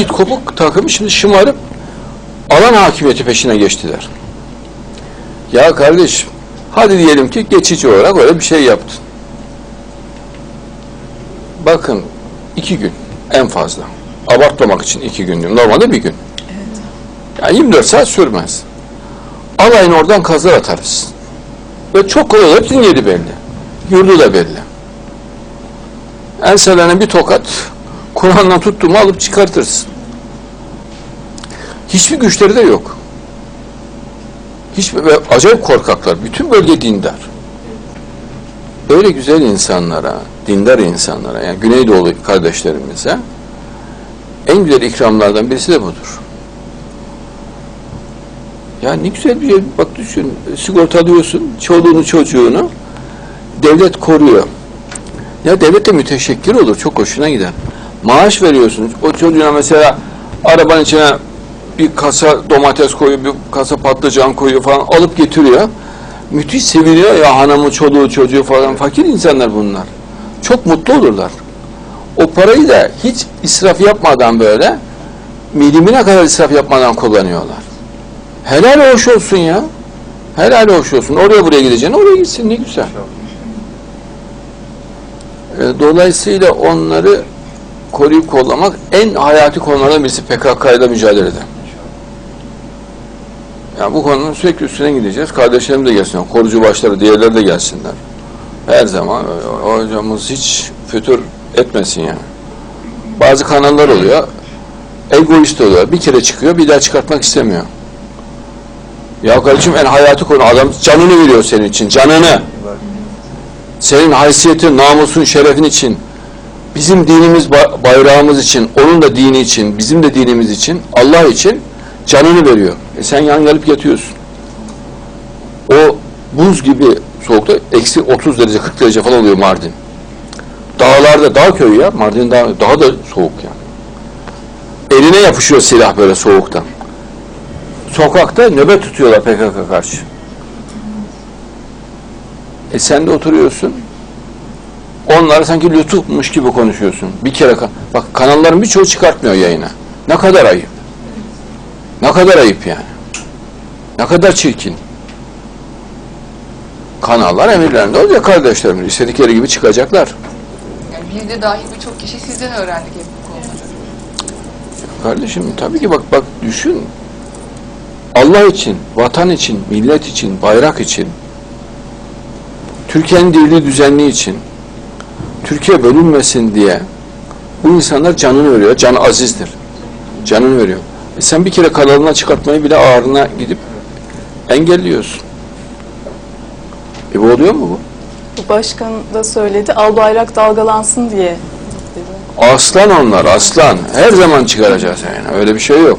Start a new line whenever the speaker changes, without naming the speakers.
it kopuk takım şimdi şımarıp alan hakimiyeti peşine geçtiler. Ya kardeşim hadi diyelim ki geçici olarak öyle bir şey yaptın. Bakın iki gün en fazla. Abartmamak için iki gün diyorum. Normalde bir gün. Yani 24 saat sürmez. Alayını oradan kazır atarız. Ve çok kolay hepsinin yeri belli. Yurdu da belli. Enselerine bir tokat Kur'an'dan tuttuğumu alıp çıkartırsın. Hiçbir güçleri de yok. Hiçbir, ve acayip korkaklar. Bütün bölge dindar. Öyle güzel insanlara, dindar insanlara, yani Güneydoğulu kardeşlerimize en güzel ikramlardan birisi de budur. Ya ne güzel bir şey. Bak düşün, sigortalıyorsun çoluğunu çocuğunu, devlet koruyor. Ya devlet de müteşekkir olur, çok hoşuna gider. Maaş veriyorsunuz, o çocuğuna mesela arabanın içine bir kasa domates koyuyor, bir kasa patlıcan koyuyor falan alıp getiriyor. Müthiş seviniyor ya hanımı, çoluğu, çocuğu falan. Fakir insanlar bunlar. Çok mutlu olurlar. O parayı da hiç israf yapmadan böyle milimine kadar israf yapmadan kullanıyorlar. Helal hoş olsun ya. Helal hoş olsun. Oraya buraya gideceksin. Oraya gitsin ne güzel. E, Dolayısıyla onları koruyup kollamak en hayati konulardan birisi PKK'yla mücadelede. Yani bu konunun sürekli üstüne gideceğiz. Kardeşlerim de gelsinler. Korucu başları, diğerleri de gelsinler. Her zaman hocamız hiç fütür etmesin yani. Bazı kanallar oluyor. Egoist oluyor. Bir kere çıkıyor, bir daha çıkartmak istemiyor. Ya kardeşim en hayati konu adam canını veriyor senin için, canını. Senin haysiyetin, namusun, şerefin için. Bizim dinimiz, ba- bayrağımız için, onun da dini için, bizim de dinimiz için, Allah için canını veriyor. E sen yan gelip yatıyorsun. O buz gibi soğukta eksi 30 derece 40 derece falan oluyor Mardin. Dağlarda, dağ köyü ya, Mardin dağ, daha da soğuk yani. Eline yapışıyor silah böyle soğuktan. Sokakta nöbet tutuyorlar PKK karşı. E sen de oturuyorsun. Onları sanki lütufmuş gibi konuşuyorsun. Bir kere bak kanalların birçoğu çıkartmıyor yayına. Ne kadar ayıp. Ne kadar ayıp yani. Ne kadar çirkin. Kanallar emirlerinde olacak kardeşlerim. İstedikleri gibi çıkacaklar.
Yani biz de dahil birçok kişi sizden öğrendik hep bu konuları.
Kardeşim tabii ki bak bak düşün. Allah için, vatan için, millet için, bayrak için, Türkiye'nin dirliği düzenli için, Türkiye bölünmesin diye bu insanlar canını veriyor. Can azizdir. Canını veriyor. E sen bir kere kanalına çıkartmayı bile ağrına gidip engelliyorsun. E bu oluyor mu bu?
Başkan da söyledi, al bayrak dalgalansın diye.
Aslan onlar, aslan. Her zaman çıkaracağız yani. Öyle bir şey yok.